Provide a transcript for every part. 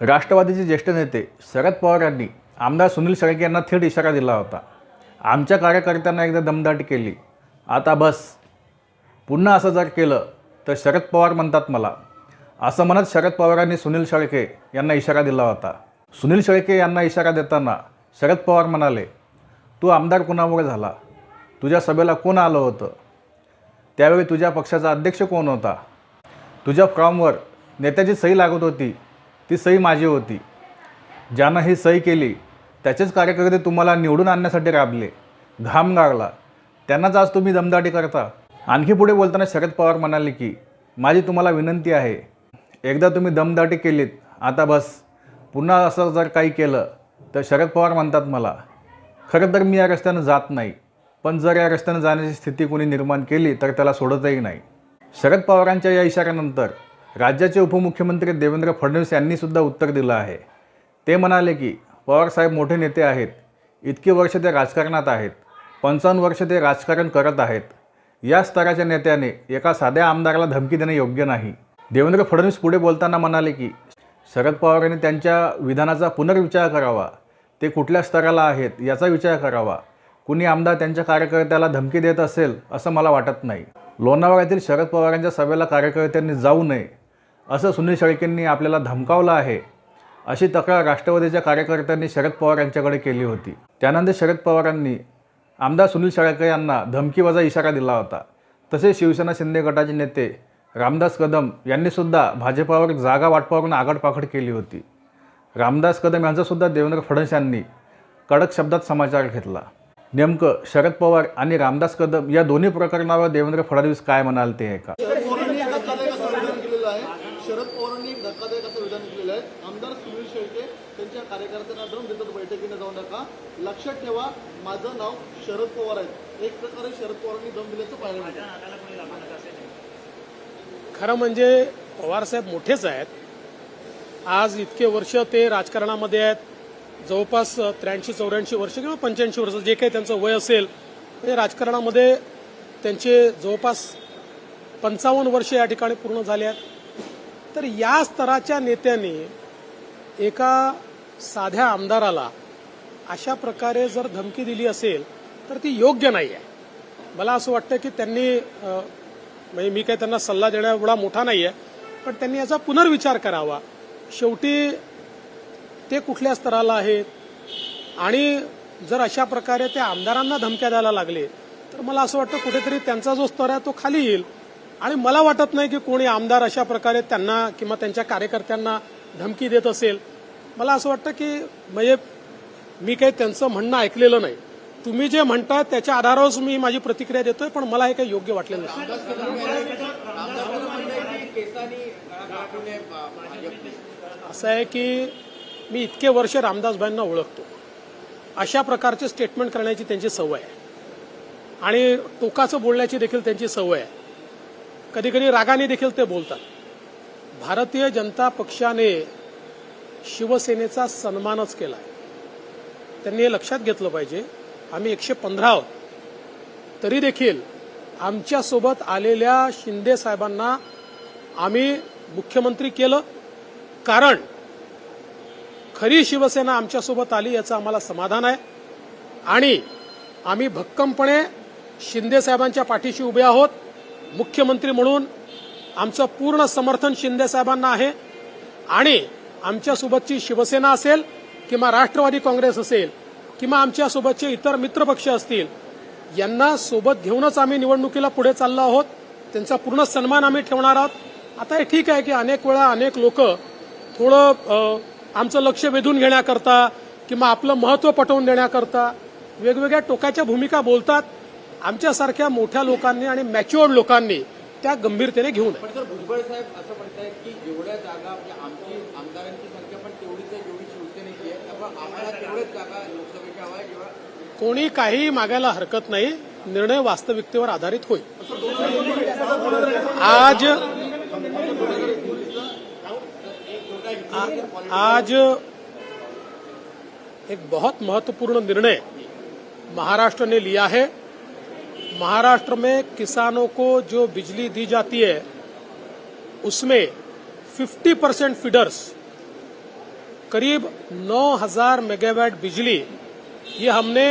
राष्ट्रवादीचे ज्येष्ठ नेते शरद पवार यांनी आमदार सुनील शेळके यांना थेट इशारा दिला होता. आमच्या कार्यकर्त्यांना एकदा दमदाटी केली. आता बस. पुन्हा असं जर केलं तर शरद पवार म्हणतात मला. असं म्हणत शरद पवारांनी सुनील शेळके यांना इशारा दिला होता. सुनील शेळके यांना इशारा देताना शरद पवार म्हणाले तू आमदार कुणामुळे झाला? तुझ्या सभेला कोण आलं होतं? त्यावेळी तुझ्या पक्षाचा अध्यक्ष कोण होता? तुझ्या फॉर्मवर नेत्याची सही लागत होती. ती सही माझी होती. ज्यानं ही सही केली त्याचेच कार्यकर्ते तुम्हाला निवडून आणण्यासाठी राबले घाम गाळला त्यांनाच आज तुम्ही दमदाटी करता. आणखी पुढे बोलताना शरद पवार म्हणाले की माझी तुम्हाला विनंती आहे एकदा तुम्ही दमदाटी केलीत आता बस. पुन्हा असं जर काही केलं तर शरद पवार म्हणतात मला खरं तर मी या रस्त्यानं जात नाही पण जर या रस्त्यानं जाण्याची स्थिती कोणी निर्माण केली तर त्याला सोडतही नाही. शरद पवारांच्या या इशाऱ्यानंतर राज्याचे उपमुख्यमंत्री देवेंद्र फडणवीस यांनीसुद्धा उत्तर दिलं आहे. ते म्हणाले की पवारसाहेब मोठे नेते आहेत. इतकी वर्ष ते राजकारणात आहेत. पंचावन्न वर्ष ते राजकारण करत आहेत. या स्तराच्या नेत्याने एका साध्या आमदाराला धमकी देणे योग्य नाही. देवेंद्र फडणवीस पुढे बोलताना म्हणाले की शरद पवार यांनी त्यांच्या विधानाचा पुनर्विचार करावा. ते कुठल्या स्तराला आहेत याचा विचार करावा. कुणी आमदार त्यांच्या कार्यकर्त्याला धमकी देत असेल असं मला वाटत नाही. लोणावळ्यातील शरद पवारांच्या सभेला कार्यकर्त्यांनी जाऊ नये. असं सुनील शेळकेंनी आपल्याला धमकावलं आहे अशी तक्रार राष्ट्रवादीच्या कार्यकर्त्यांनी शरद पवार यांच्याकडे केली होती. त्यानंतर शरद पवारांनी आमदार सुनील शेळके यांना धमकीवाजा इशारा दिला होता. तसेच शिवसेना शिंदे गटाचे नेते रामदास कदम यांनीसुद्धा भाजपावर जागा वाटपावरून आगडपाखड केली होती. रामदास कदम यांचासुद्धा देवेंद्र फडणवीस यांनी कडक शब्दात समाचार घेतला. नेमकं शरद पवार आणि रामदास कदम या दोन्ही प्रकरणावर देवेंद्र फडणवीस काय म्हणाल ते आहे का शरद पवारांनी एक धक्कादायक असं विधान केलेलं आहे शरद पवारांनी एक धक्कादायक असं विधान केलेलं आहे आमदार सुनील शेळके त्यांच्या कार्यकर्त्यांना दम देतात बैठकीने जाऊ नका लक्षात ठेवा माझं नाव शरद पवार आहे. एक प्रकारे शरद पवारांनी दम दिल्याचं पाहायला मिळतं खरं म्हणजे पवारसाहेब मोठेच आहेत. आज इतके वर्ष ते राजकारणामध्ये आहेत. जवळपास त्र्याऐंशी चौऱ्याऐंशी वर्ष किंवा पंच्याऐंशी वर्ष जे काही त्यांचं वय असेल ते राजकारणामध्ये त्यांचे जवळपास पंचावन्न वर्ष या ठिकाणी पूर्ण झाले आहेत. तर या स्तराच्या नेत्यांनी एका साध्या आमदाराला अशा प्रकारे जर धमकी दिली असेल तर ती योग्य नाही आहे मला असं वाटतं की त्यांनी म्हणजे मी काही त्यांना सल्ला देण्या एवढा मोठा नाही आहे पण त्यांनी याचा पुनर्विचार करावा. शेवटी ते कुठल्या स्तराला आहेत? आणि जर अशा प्रकारे ते आमदारांना धमक्या द्यायला लागले तर मला असं वाटतं कुठेतरी त्यांचा जो स्तर आहे तो खाली येईल. आणि मला वाटत नाही की कोणी आमदार अशा प्रकारे त्यांना किंवा त्यांच्या कार्यकर्त्यांना धमकी देत असेल. मला असं वाटतं की म्हणजे मी काही त्यांचं म्हणणं ऐकलेलं नाही. तुम्ही जे म्हणता त्याच्या आधारावरच मी माझी प्रतिक्रिया देतोय पण मला हे काही योग्य वाटलेलं नाही. असं आहे की मी इतके वर्ष रामदासभाईंना ओळखतो. अशा प्रकारचे स्टेटमेंट करण्याची त्यांची सवय आहे. आणि टोकाचं बोलण्याची देखील त्यांची सवय आहे. कधी कधी रागाने देखील ते बोलतात. भारतीय जनता पक्षाने शिवसेनेचा सन्मानच केला आहे त्यांनी हे लक्षात घेतलं पाहिजे. आम्ही एकशे पंधरा आहोत. तरी देखील आमच्यासोबत आलेल्या शिंदे साहेबांना आम्ही मुख्यमंत्री केलं. कारण खरी शिवसेना आमच्यासोबत आली याचं आम्हाला समाधान आहे. आणि आम्ही भक्कमपणे शिंदे साहेबांच्या पाठीशी उभे आहोत. मुख्यमंत्री म्हणून आमचं पूर्ण समर्थन शिंदे साहेबांना आहे. आणि आमच्यासोबतची शिवसेना असेल किंवा राष्ट्रवादी काँग्रेस असेल किंवा आमच्यासोबतचे इतर मित्रपक्ष असतील यांना सोबत घेऊनच आम्ही निवडणुकीला पुढे चाललो आहोत. त्यांचा पूर्ण सन्मान आम्ही ठेवणार आहोत. आता हे ठीक आहे की अनेक वेळा अनेक लोक थोडं आमचं लक्ष वेधून घेण्याकरता किंवा आपलं महत्त्व पटवून देण्याकरता वेगवेगळ्या टोकाच्या भूमिका बोलतात. आमच्यासारख्या मोठ्या लोकांनी आणि मॅच्युअर्ड लोकांनी त्या गंभीरतेने घेऊ नये. पण सर भुजबळ साहेब असं म्हणतायत की जेवढ्या जागा म्हणजे आमची आमदारांची संख्या पण तेवढीच आहे जेवढी शिवसेनेची आहे. त्यामुळे आम्हाला तेवढ्याच जागा लोकसभेच्या हव्या किंवा कोणी काहीही मागायला हरकत नाही निर्णय वास्तविकतेवर आधारित होईल. आज आज एक बहुत महत्त्वपूर्ण निर्णय महाराष्ट्र ने लिया है महाराष्ट्र में किसानों को जो बिजली दी जाती है, उसमें 50 परसेंट फीडर्स, करीब 9000 मेगावाट बिजली, ये हमने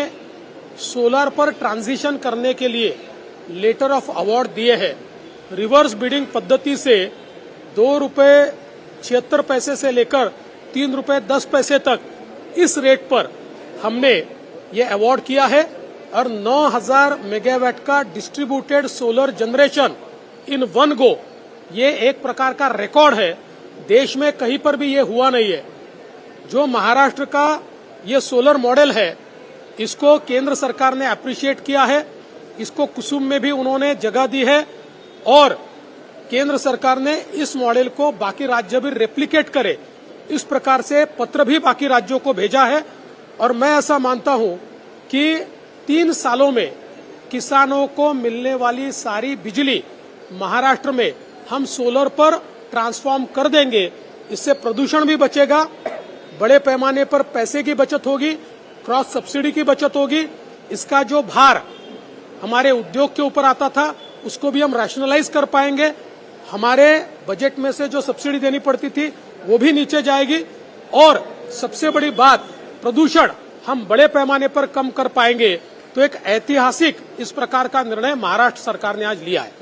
सोलर पर ट्रांजिशन करने के लिए लेटर ऑफ़ अवार्ड दिए हैं। रिवर्स बिडिंग पद्धति से दो रुपए छिहत्तर पैसे से लेकर तीन रुपए दस पैसे तक इस रेट पर हमने ये अवार्ड किया है। और 9000 मेगावाट का distributed solar generation in one go. ये एक प्रकार का रिकॉर्ड है। देश में कहीं पर भी ये हुआ नहीं है। जो महाराष्ट्र का ये सोलर मॉडल है, इसको केंद्र सरकार ने अप्रिशिएट किया है। इसको कुसुम में भी उन्होंने जगह दी है। और केंद्र सरकार ने इस मॉडल को बाकी राज्य भी रेप्लीकेट करे। इस प्रकार से पत्र भी बाकी राज्यों को भेजा है। और मैं ऐसा मानता हूँ कि तीन सालों में किसानों को मिलने वाली सारी बिजली महाराष्ट्र में हम सोलर पर ट्रांसफॉर्म कर देंगे। इससे प्रदूषण भी बचेगा, बड़े पैमाने पर पैसे की बचत होगी, क्रॉस सब्सिडी की बचत होगी। इसका जो भार हमारे उद्योग के ऊपर आता था, उसको भी हम रैशनलाइज कर पाएँगे। हमारे बजट में से जो सब्सिडी देनी पड़ती थी, वो भी नीचे जाएगी। और सबसे बड़ी बात, प्रदूषण हम बड़े पैमाने पर कम कर पाएँगे। तो एक ऐतिहासिक इस प्रकार का निर्णय महाराष्ट्र सरकार ने आज लिया है। है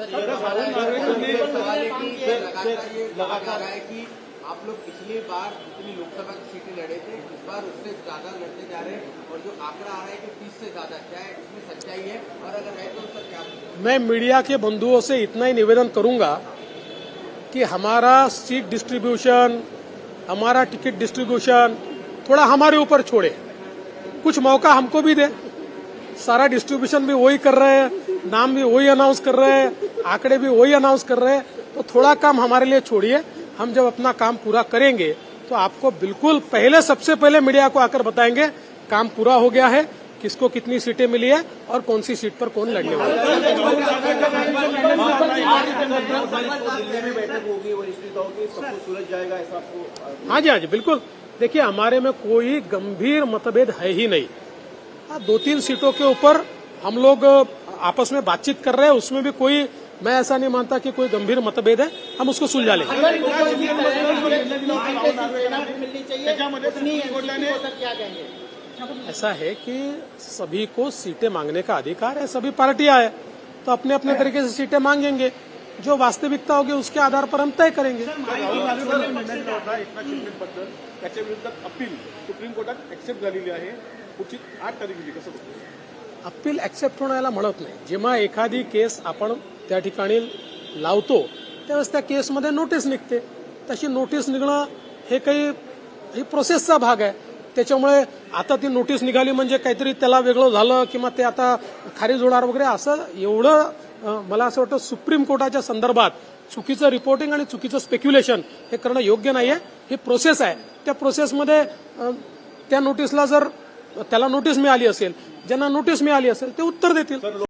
कि आप लोग पिछली बार जितनी लोकसभा की सीटें लड़े थे इस बार उससे ज़्यादा लड़ते जा रहे हैं और जो आंकड़ा आ रहा है कि तीस से ज़्यादा क्या है इसमें सच्चाई है? और अगर है तो सर क्या मैं मीडिया के बंधुओं से इतना ही निवेदन करूँगा कि हमारा सीट डिस्ट्रीब्यूशन हमारा टिकट डिस्ट्रीब्यूशन थोड़ा हमारे ऊपर छोड़े। कुछ मौका हमको भी दे। सारा डिस्ट्रीब्यूशन भी वही कर रहे हैं, नाम भी वही अनाउंस कर रहे हैं, आंकड़े भी वही अनाउंस कर रहे हैं। तो थोड़ा काम हमारे लिए छोड़िए, हम जब अपना काम पूरा करेंगे तो आपको बिल्कुल पहले, सबसे पहले मीडिया को आकर बताएँगे, काम पूरा हो गया है, किसको कितनी सीटें मिली है और कौन सी सीट पर कौन लड़ने वाला है जी हाँ जी, बिल्कुल। देखिए, हमारे में कोई गंभीर मतभेद है ही नहीं। दो तीन सीटों के ऊपर हम लोग आपस में बातचीत कर रहे हैं उसमें भी कोई मैं ऐसा नहीं मानता कि कोई गंभीर मतभेद है हम उसको सुलझा लेंगे। ऐसा है कि सभी को सीटें मांगने का अधिकार है सभी पार्टियाँ है तो अपने अपने तरीके से सीटें मांगेंगे। जो वास्तविकता होगी उसके आधार पर हम तय करेंगे। त्याच्या अपील सुप्रीम कोर्टात एक्सेप्ट झालेली आहे. पुढची आठ तारखेची कसं अपील ऍक्सेप्ट होण्याला म्हणत नाही. जेव्हा एखादी केस आपण त्या ठिकाणी लावतो त्यावेळेस त्या केसमध्ये नोटीस निघते. तशी नोटीस निघणं हे काही ही प्रोसेसचा भाग आहे. त्याच्यामुळे आता ती नोटीस निघाली म्हणजे काहीतरी त्याला वेगळं झालं किंवा ते आता खारीज होणार वगैरे असं एवढं मला असं वाटतं सुप्रीम कोर्टाच्या संदर्भात चुकीचं रिपोर्टिंग आणि चुकीचं स्पेक्युलेशन हे करणं योग्य नाही आहे ही प्रोसेस आहे. त्या प्रोसेसमध्ये त्या नोटीसला जर त्याला नोटीस मिळाली असेल. ज्यांना नोटीस मिळाली असेल ते उत्तर देतील.